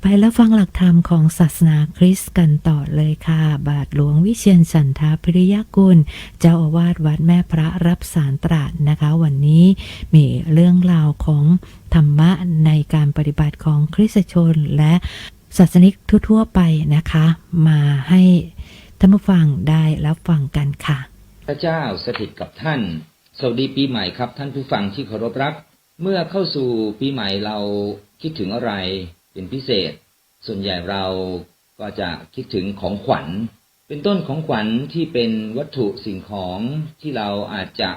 ไปแล้วฟังหลักธรรมของศาสนาคริสต์กันต่อเลยค่ะ บาทหลวงวิเชียนสันทาพิริยกุล เจ้าอาวาสวัดแม่พระรับสารตราดนะคะ วันนี้มีเรื่องราวของธรรมะในการปฏิบัติของคริสตชนและศาสนิกทั่วๆไปนะคะ มาให้ท่านผู้ฟังได้รับฟังกันค่ะ พระเจ้าสถิตกับท่าน สวัสดีปีใหม่ครับท่านผู้ฟังที่เคารพรัก เมื่อเข้าสู่ปีใหม่เราคิดถึงอะไร เป็นพิเศษ ส่วนใหญ่เราก็จะคิดถึงของขวัญ เป็นต้นของขวัญที่เป็นวัตถุสิ่งของที่เราอาจจะ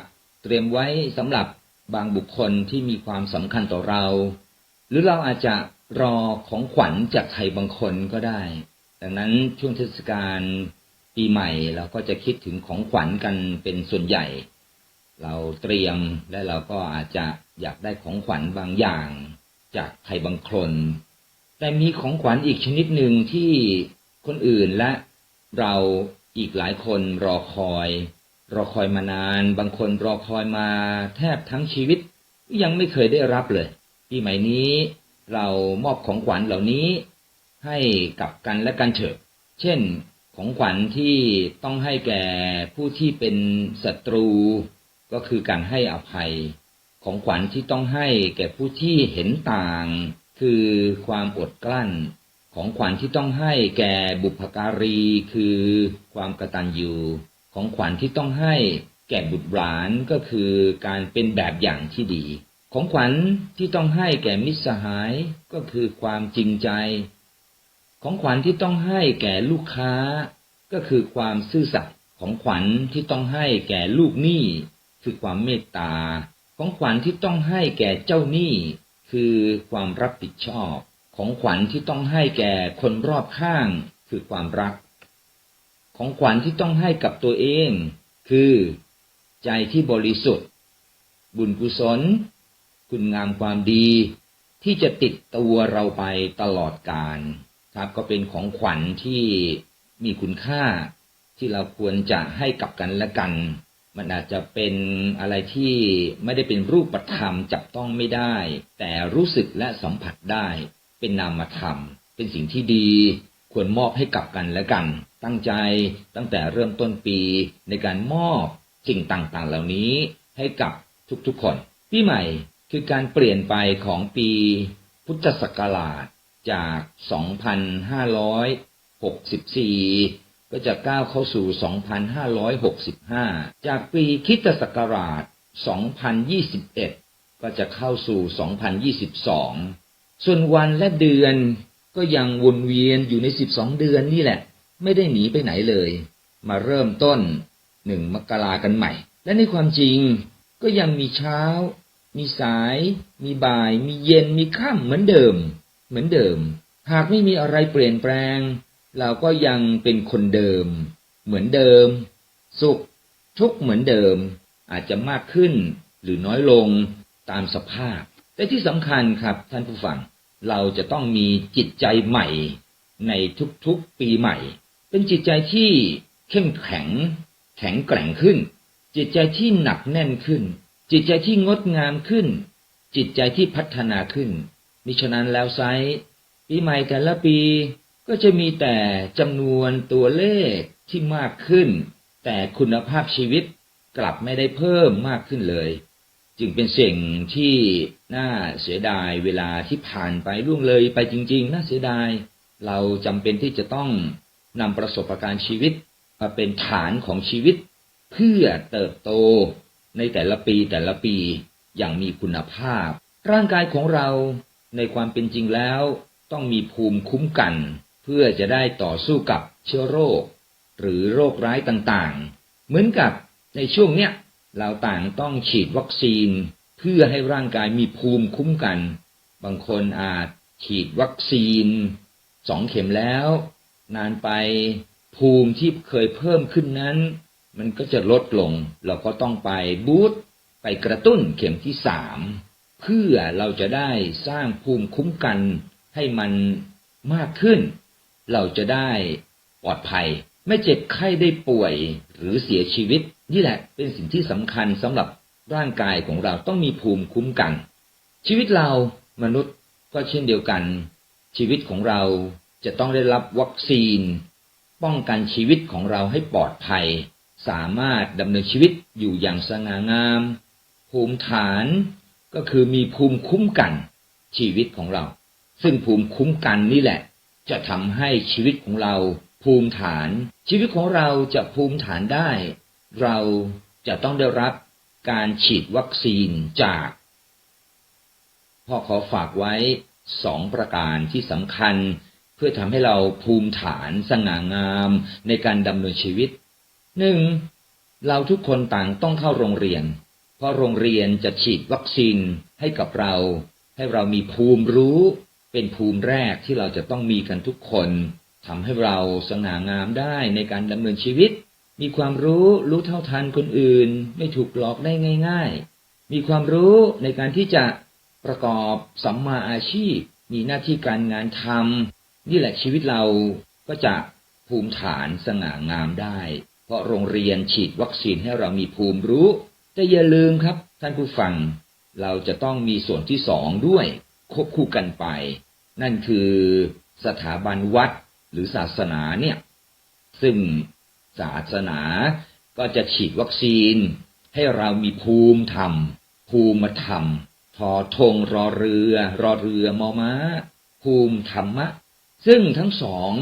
เตรียมไว้สำหรับบางบุคคลที่มีความสำคัญต่อเรา หรือเราอาจจะรอของขวัญจากใครบางคนก็ได้ ดังนั้นช่วงเทศกาลปีใหม่เราก็จะคิดถึงของขวัญกันเป็นส่วนใหญ่ เราเตรียมและเราก็อาจจะอยากได้ของขวัญบางอย่าง จากใครบางคน แต่มีของขวัญอีกชนิดหนึ่งที่คนอื่นและเราอีกหลายคนรอคอย รอคอยมานาน บางคนรอคอยมาแทบทั้งชีวิต ยังไม่เคยได้รับเลยปีใหม่นี้ เรามอบของขวัญเหล่านี้ ให้กับกันและกันเถอะ เช่น ของขวัญที่ต้องให้แก่ผู้ที่เป็นศัตรู ก็คือการให้อภัย ของขวัญที่ต้องให้แก่ผู้ที่เห็นต่าง คือความอดกลั้นของขวัญที่ต้องให้แก่บุพการี คือความกตัญญูของขวัญที่ต้องให้แก่บุตรหลานก็คือการเป็นแบบอย่างที่ดี ของขวัญที่ต้องให้แก่มิตรสหายก็คือความจริงใจ ของขวัญที่ต้องให้แก่ลูกค้า ก็คือความซื่อสัตย์ของขวัญที่ต้องให้แก่ลูกหนี้คือความเมตตา ของขวัญที่ต้องให้แก่เจ้าหนี้ คือความรับผิดชอบของขวัญที่ต้องให้แก่คนรอบข้างคือความรัก ของขวัญที่ต้องให้กับตัวเอง คือ ใจที่บริสุทธิ์ บุญกุศล คุณงามความดี ที่จะติดตัวเราไปตลอดกาลครับก็เป็นของขวัญที่มีคุณค่าที่เราควรจะให้กับกันและกัน มันอาจจะเป็นอะไรที่ไม่ได้เป็นรูปธรรมจับต้องไม่ได้ แต่รู้สึกและสัมผัสได้เป็นนามธรรม เป็นสิ่งที่ดี ควรมอบให้กับกันและกัน ตั้งใจตั้งแต่เริ่มต้นปีในการมอบสิ่งต่างๆ เหล่านี้ให้กับทุกๆคน ปีใหม่คือการเปลี่ยนไปของปีพุทธศักราชจาก 2,564 ก็จะก้าวเข้าสู่ 2,565 จากปีคิตศักราช 2021 ก็จะเข้าสู่ 2022 ส่วนวันและเดือนก็ยังวนเวียนอยู่ใน 12 เดือนนี่แหละ ไม่ได้หนีไปไหนเลย มาเริ่มต้น1มกรากันใหม่ และในความจริงก็ยังมีเช้า มีสาย มีบ่าย มีเย็น มีค่ำเหมือนเดิม เหมือนเดิม หากไม่มีอะไรเปลี่ยนแปลง เราก็ยังเป็นคนเดิม เหมือนเดิม สุข ทุกข์เหมือนเดิม อาจจะมากขึ้นหรือน้อยลงตามสภาพ แต่ที่สำคัญครับท่านผู้ฟัง เราจะต้องมีจิตใจใหม่ ในทุกๆปีใหม่ เป็นจิตใจที่เข้มแข็ง แข็งแกร่งขึ้น จิตใจที่หนักแน่นขึ้น จิตใจที่งดงามขึ้น จิตใจที่พัฒนาขึ้นมิฉะนั้นแล้วไซปีใหม่แต่ละปี ก็จะมีแต่จำนวนตัวเลขที่มากขึ้น แต่คุณภาพชีวิตกลับไม่ได้เพิ่มมากขึ้นเลย จึงเป็นสิ่งที่น่าเสียดายเวลาที่ผ่านไปล่วงเลยไปจริง ๆ น่าเสียดาย เราจำเป็นที่จะต้องนำประสบการณ์ชีวิตมาเป็นฐานของชีวิต เพื่อเติบโตในแต่ละปีแต่ละปีอย่างมีคุณภาพ ร่างกายของเราในความเป็นจริงแล้ว ต้องมีภูมิคุ้มกัน พื่อจะได้ต่อสู้กับเชื้อโรค หรือโรคร้ายต่างๆ เหมือนกับในช่วงเนี้ยเราต่างต้องฉีดวัคซีน เพื่อให้ร่างกายมีภูมิคุ้มกัน บางคนอาจฉีดวัคซีนสองเข็มแล้ว นานไปภูมิที่เคยเพิ่มขึ้นนั้น มันก็จะลดลง เราก็ต้องไปบูตไปกระตุ้นเข็มที่สามเพื่อเราจะได้สร้างภูมิคุ้มกันให้มันมากขึ้น เราจะได้ปลอดภัย ไม่เจ็บไข้ได้ป่วยหรือเสียชีวิต นี่แหละเป็นสิ่งที่สำคัญสำหรับร่างกายของเราต้องมีภูมิคุ้มกัน ชีวิตเรามนุษย์ก็เช่นเดียวกัน ชีวิตของเราจะต้องได้รับวัคซีน ป้องกันชีวิตของเราให้ปลอดภัย สามารถดำเนินชีวิตอยู่อย่างสง่างาม ภูมิฐานก็คือมีภูมิคุ้มกันชีวิตของเรา ซึ่งภูมิคุ้มกันนี่แหละ จะทำให้ชีวิตของเราภูมิฐาน ชีวิตของเราจะภูมิฐานได้ เราจะต้องได้รับการฉีดวัคซีนจากพ่อขอฝากไว้สองประการที่สำคัญ เพื่อทำให้เราภูมิฐานสง่างามในการดำเนินชีวิตหนึ่งเราทุกคนต่างต้องเข้าโรงเรียน เพราะโรงเรียนจะฉีดวัคซีนให้กับเรา ให้เรามีภูมิรู้ เป็นภูมิแรกที่เราจะต้องมีกันทุกคนทำให้เราสง่างามได้ในการดำเนินชีวิต มีความรู้รู้เท่าทันคนอื่น ไม่ถูกหลอกได้ง่าย ๆ มีความรู้ในการที่จะประกอบสัมมาอาชีพ มีหน้าที่การงานทำนี่แหละชีวิตเราก็จะภูมิฐานสง่างามได้ เพราะโรงเรียนฉีดวัคซีนให้เรามีภูมิรู้แต่อย่าลืมครับท่านผู้ฟัง เราจะต้องมีส่วนที่สองด้วย ควบคู่กันไป นั่นคือสถาบันวัดหรือศาสนาเนี่ย ซึ่งศาสนาก็จะฉีดวัคซีน ให้เรามีภูมิธรรม ภูมิธรรมทอทงรอเรือ รอเรือมอม้า ภูมิธรรมะ ซึ่งทั้งสอง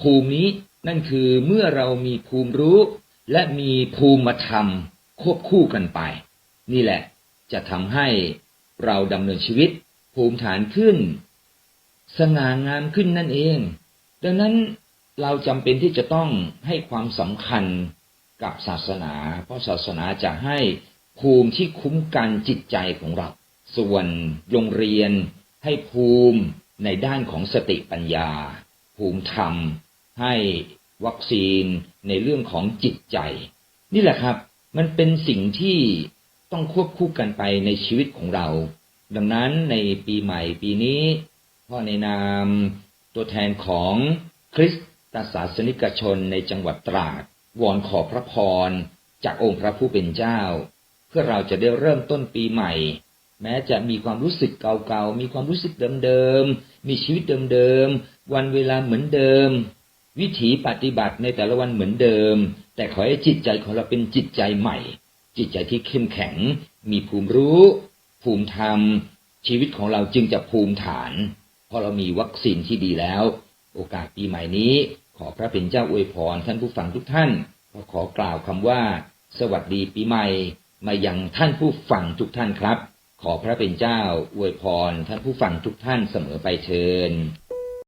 ภูมินี้นั่นคือเมื่อเรามีภูมิรู้ และมีภูมิธรรมควบคู่กันไป นี่แหละจะทำให้เราดำเนินชีวิต ภูมิฐานขึ้น สง่างามขึ้นนั่นเอง ดังนั้นเราจำเป็นที่จะต้องให้ความสำคัญกับศาสนา เพราะศาสนาจะให้ภูมิที่คุ้มกันจิตใจของเรา ส่วนโรงเรียนให้ภูมิในด้านของสติปัญญา ภูมิธรรม ให้วัคซีนในเรื่องของจิตใจ นี่แหละครับ มันเป็นสิ่งที่ต้องควบคู่กันไปในชีวิตของเรา ดังนั้นในปีใหม่ปีนี้ พ่อในนามตัวแทนของคริสตศาสนิกชนในจังหวัดตราดวอนขอพระพรจากองค์พระผู้เป็นเจ้า เพื่อเราจะได้เริ่มต้นปีใหม่ แม้จะมีความรู้สึกเก่าๆ มีความรู้สึกเดิมๆ มีชีวิตเดิมๆ วันเวลาเหมือนเดิม วิถีปฏิบัติในแต่ละวันเหมือนเดิม แต่ขอให้จิตใจของเราเป็นจิตใจใหม่ จิตใจที่เข้มแข็ง มีภูมิรู้ ภูมิธรรม ชีวิตของเราจึงจะภูมิฐาน เพราะเรามีวัคซีนที่ดีแล้ว โอกาสปีใหม่นี้ ขอพระเป็นเจ้าอวยพรท่านผู้ฟังทุกท่านก็ขอกล่าวคำว่า สวัสดีปีใหม่ มายังท่านผู้ฟังทุกท่านครับ ขอพระเป็นเจ้าอวยพรท่านผู้ฟังทุกท่านเสมอไปเชิญ